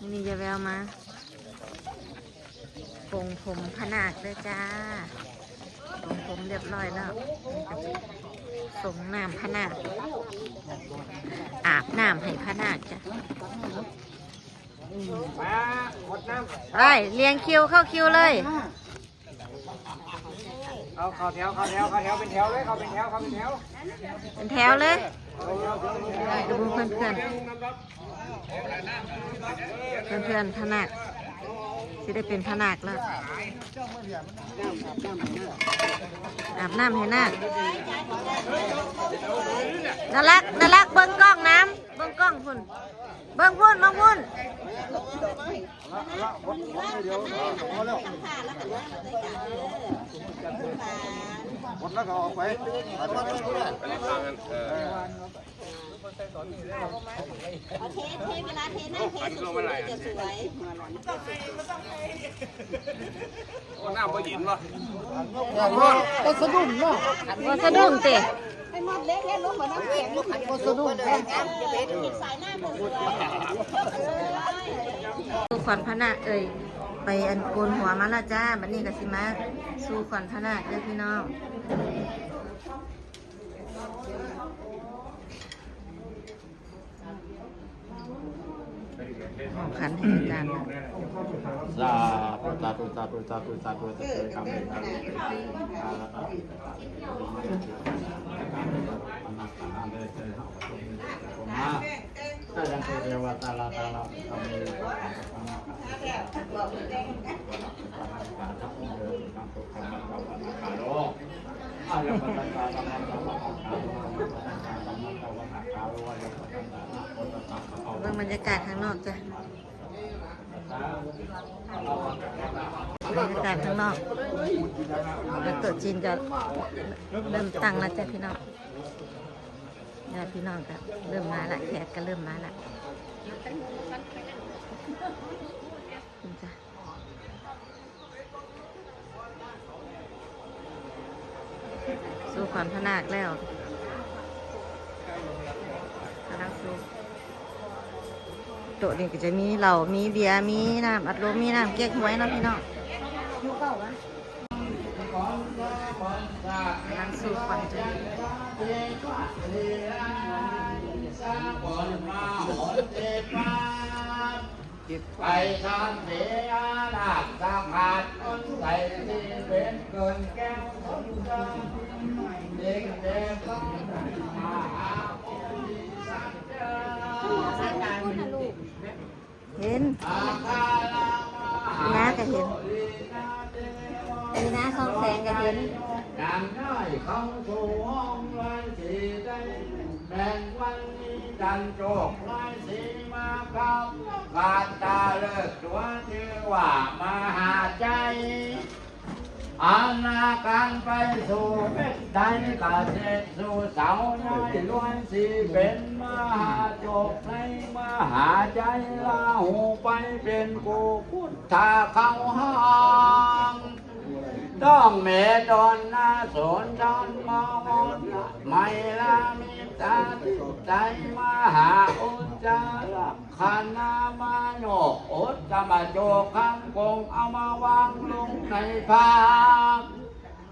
นี่นี่จะแววมาปรงผมผนาคเลยจ้าปรงผมเรียบร้อยแล้วนี่ก็จะส่งน้ำผนาคอาบน้ำให้ผนาคจ้ะมาหมดน้ไปเรียงคิวเข้าคิวเลยำเอาเข้าแถวเข้าแถวเข้าแถวเป็นแถวเลยเข้าเป็นแถวเข้าเป็นแถว เป็นแถวเลย ดูเพื่อนเพื่อนเพื่อนเพื่อนๆผนาคสิได้เป็นผนาคแล้วอาบน้ำให้นาคน่ารักน่ารักเบิ้งกล้องน้ำเบิ้งกล้องพุ่นเบิ้งพุ่นเบิ้งพุ่นห มดแล้วก็ออกไปเอาเทเทเวลาเทหน้าเทสุดๆจะสวยน้ำบ่หยินวะก็สะดุ้งเนาะก็สะดุ้งเติให้หมดเล็กเล็กลงมาน้ำแข็งลูกขันก็สะดุ้งเตะสายหน้าผมสวยขวัญพระนาเอ่ยไปอันโกนหัวมาละจ้าบัดนี้ก็สิมา สู่ขวัญพนาคเด้อพี่น้องของขันให้อาจารย์นะสาธุสาธุสาธุสาธุสาธุสาธุกรรมในการอ ถ้ายังเรียกว่าตาลาตาลาทำให้เรื่องบรรยากาศข้างนอกจ้ะบรรยากาศข้างนอกแล้วตัวจีนจะเริ่มตั้งแล้วจ้ะพี่น้อง ญาติพี่น้องก็เริ่มมาละแขกก็เริ่มมาละนี่จ้ะสู้ขวัญพนาคแล้วกำลังสู้โต๊ะนี้ก็จะมีเหล้ามีเบียร์มีน้ำอัดลมมีน้ำเก๊กฮวยเนาะพี่น้องยุเกำลังสู้ขวัญจ้ะ ไปทำเสียนาคสามหัดใส่ที่เป็นเกินแก้วสนใจเด็กเด็กต้องมาหาคนที่สักเจอเห็นมาน้าก็เห็นมีน้าซองแสงก็เห็นางน้อยเข้าสู่ห้องไว้สีได้แบ่งวันนี้ดันโจกไว้สีมาครับบาดตาเลิกตัวชื่อว่ามหาใจอาณาการไปสู่เพชรใดกาเสษสู่เสาน้อยล้วนสีเป็นมหาจกในมหาใจลาหูไปเป็นกูพุทธาเข้าห้อง ต้องเมดอนนาสนดอนมาวอนไม่ละมิตาติใจมหาอุจจาระคณามาโนอุตตมโจคังคงเอามาวางลงในภาพ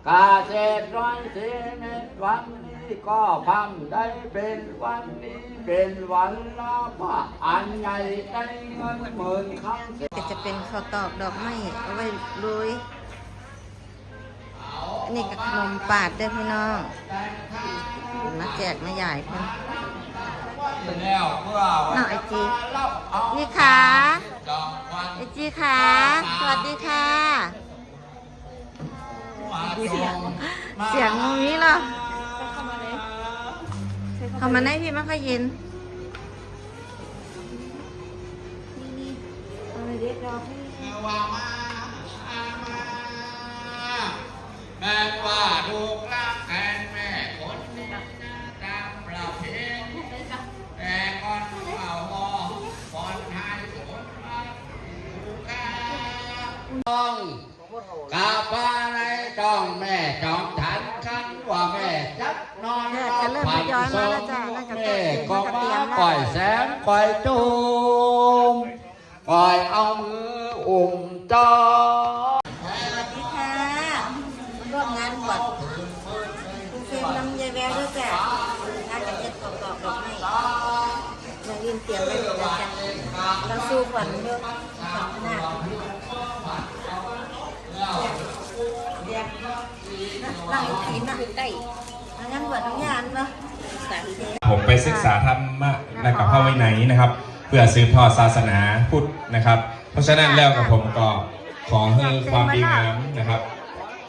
กาเศษร้อยเสเม็ดวันนี้ก็พังได้เป็นวันนี้เป็นวันละพระอันใหญ่ได้เงินหมื่นครั้งก็จะเป็นข้าวตอกดอกไม้เอาไว้ลุย อันนี้ก็ขนมปาดเด้อพี่น้องมาแจกมาใหญ่เพิ่นแล้วเพื่อน้องไอจีนี่ค่ะไอจีค่ะ สวัสดีค่ะ เสียงเสียงตรงนี้เหรอเข้ามาในพี่ไม่ค่อยยินว่นี่เอาพี่ แม่ว่าลูกรักแทนแม่คนนี้นะตามประเพณีแต่ก่อนเอาหอก่อนหายคนรักลูกกาต้องกาบาในต้องแม่จอมทันคันว่าแม่จักนอนแม่ก็เริ่มทยอยมแม่ก็แล้วก็เตรียมาปล่อยแสงปล่อยจู ราสู้ขวัญด้วยขวัญหนาเดี๋ยวนั่งขีนนั่งใกล้งานบวชทำงานเนาะผมไปศึกษาธรรมะและกับพระวินัยนะครับ เพื่อสืบทอดศาสนาพุทธนะครับ เพราะฉะนั้นแล้วกับผมก็ขอให้ความดีงามนะครับ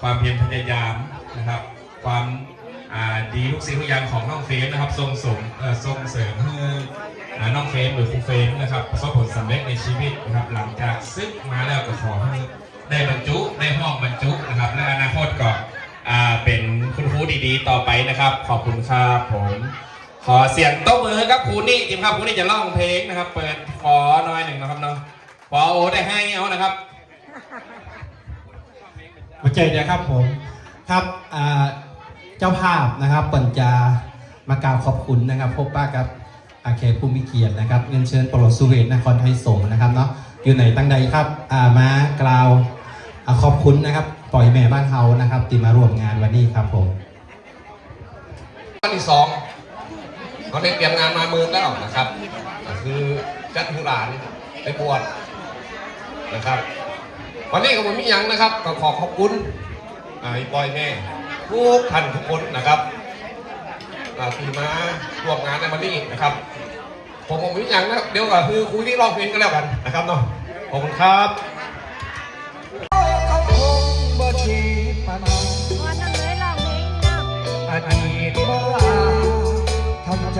ความเพียรพยายามนะครับ ความดีทุกสิ่งทุกอย่างของน้องเฟรมนะครับส่งสมเอ่อส่งเสริมให้ น้องเฟรมหรือครูเฟรมนะครับประสบผลสำเร็จในชีวิตนะครับหลังจากซึกมาแล้วก็ขอให้ได้บรรจุได้ห้องบรรจุนะครับและอนาคตก็เป็นคุณครูดีๆ ต่อไปนะครับ ขอบคุณครับผมขอเสียงตบมือครับครูนี่ทีมครับครูนี่จะร้องเพลงนะครับ เปิดขอหน่อยหนึ่งนะครับเนาะขอโอได้ให้เอานะครับหัวใจนะครับผมครับเจ้าภาพนะครับปิ่นจะมากล่าวขอบคุณนะครับ พบป้ากับ อาเคผู้มีเกียรตินะครับเงินเชิญปรสุเวศนครไทยสงฆ์นะครับเนาะอยู่ไหนตั้งใดครับอ่ามากล่าวอาขอบคุณนะครับ ปล่อยแม่บ้านเฮานะครับที่มาร่วมงานวันนี้ครับผมวันที่สองเขาได้เตรียมงานมาเมืองแล้วนะครับคือจัดหูหลานไปบวชนะครับ วันนี้ก็ผมมีหยังนะครับก็ขอขอบคุณอ่าอีปอยแม่ทุกท่านทุกคนนะครับ อ่าที่มาร่วมงานในวันนี้นะครับ ผมผมมีหยังนะเดี๋ยวก็คือคุยที่ร้องเพลงกันแล้วกันนะครับเนาะขอบคุณครับเขาคงบ่ทีปานนั้นวันนั้นเลยร้องเพลงเนาะอดีตโบราณทำใจ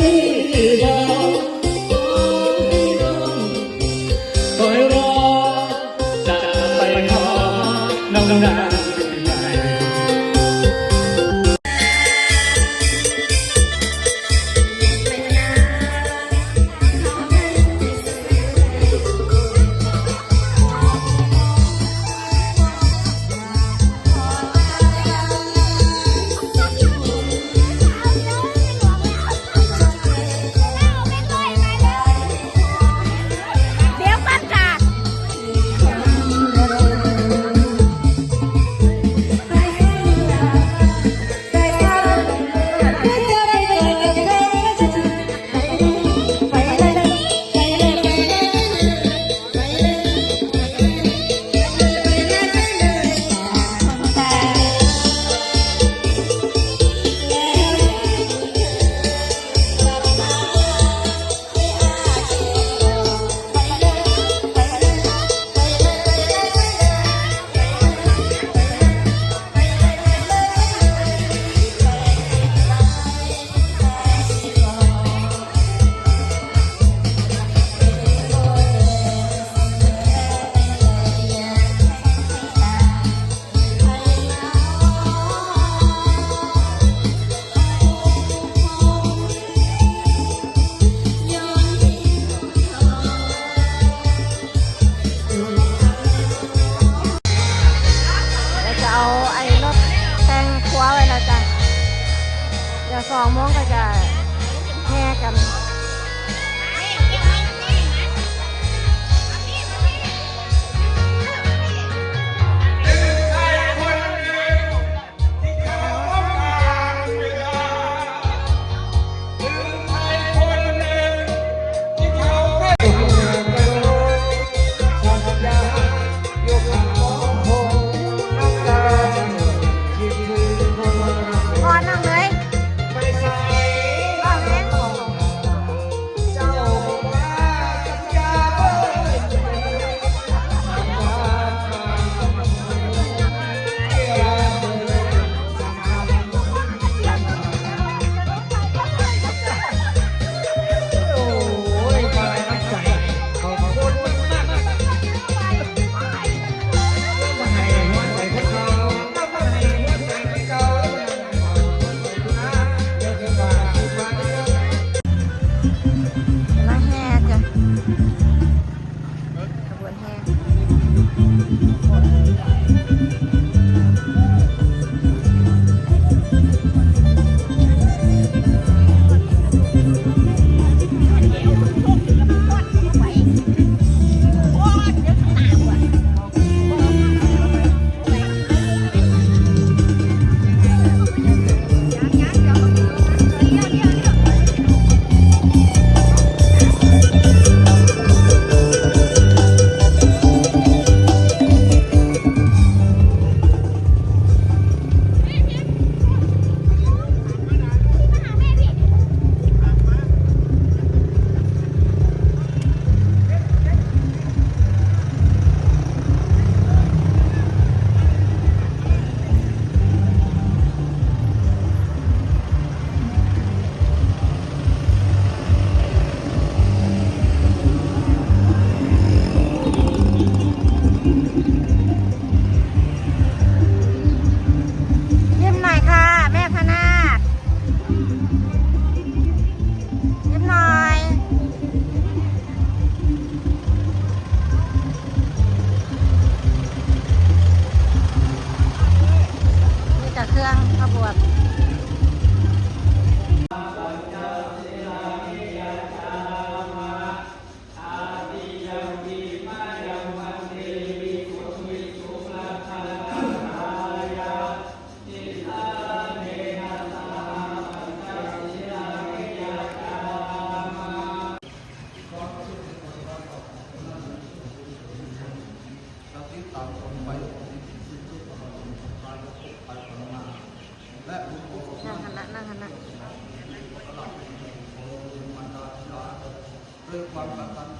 เนั่งหันละนั่งหันละ ด้วยความกตัญญู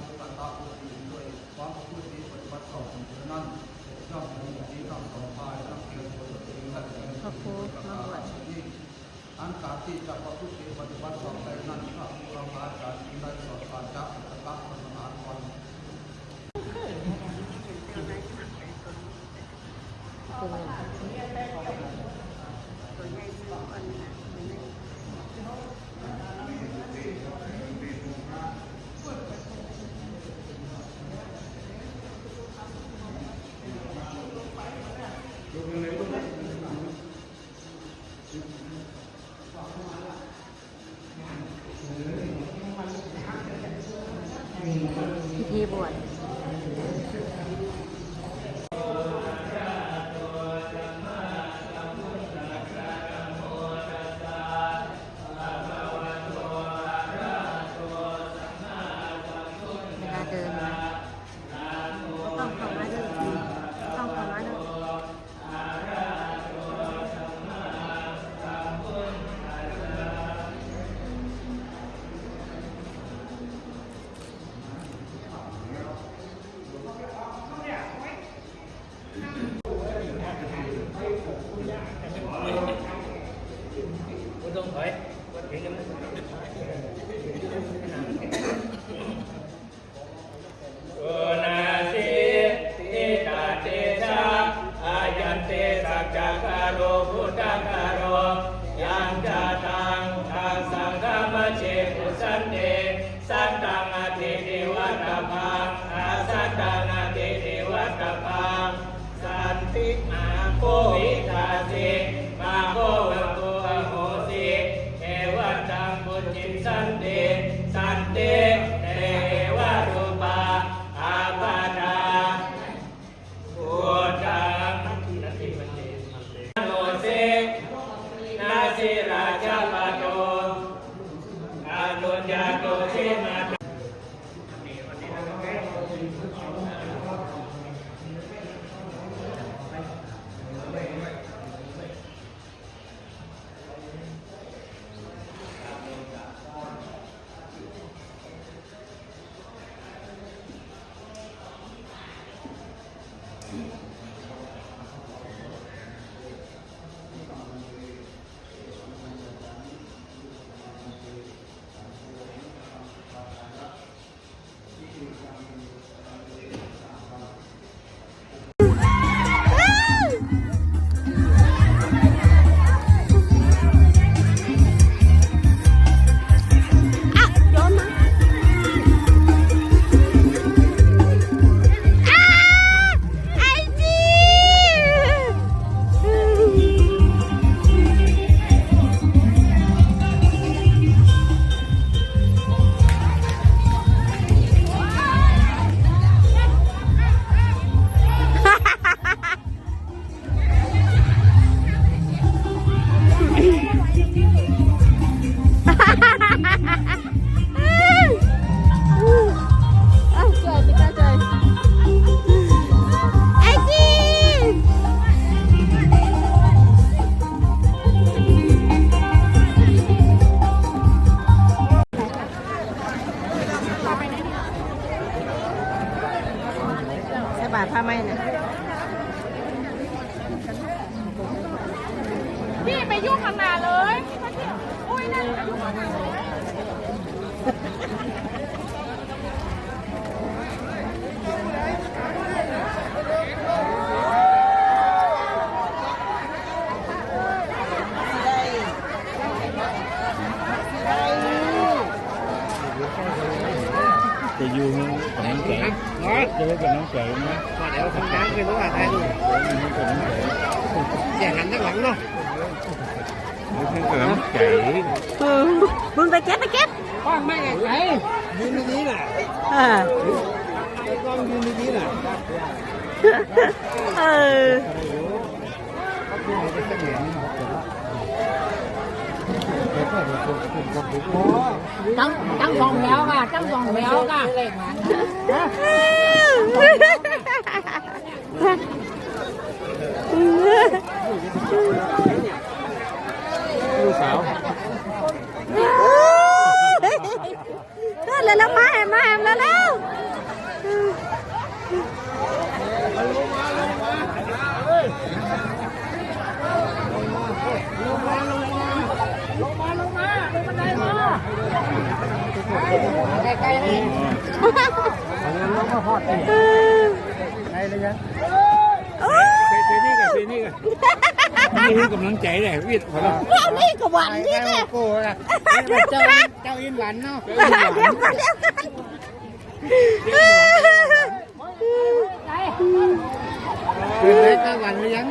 Woo! มึงไปเก็บไปเก็บป้องไม่ไงไงยืนนี้น่ะเออต้องยืนนี้น่ะเออตั้งตั้งสอง แล้วค่ะตั้งสองแล้วค่ะลูกสาวก็เลยแล้วมาแหมมาแหมแล้วแล้วใกล้ๆนี่ใช่เลยยังโอ้ใช่ใช่นี่กันใช่นี่กัน นี่คือกำลังใจเลยวิทย์พอแล้วยนี่ก็หวานนี่แหละเจ้าเจ้าอินหวานเนาะเดี๋ยวกันเดี๋ยวกันเป็นไรก็หวานหรือยัง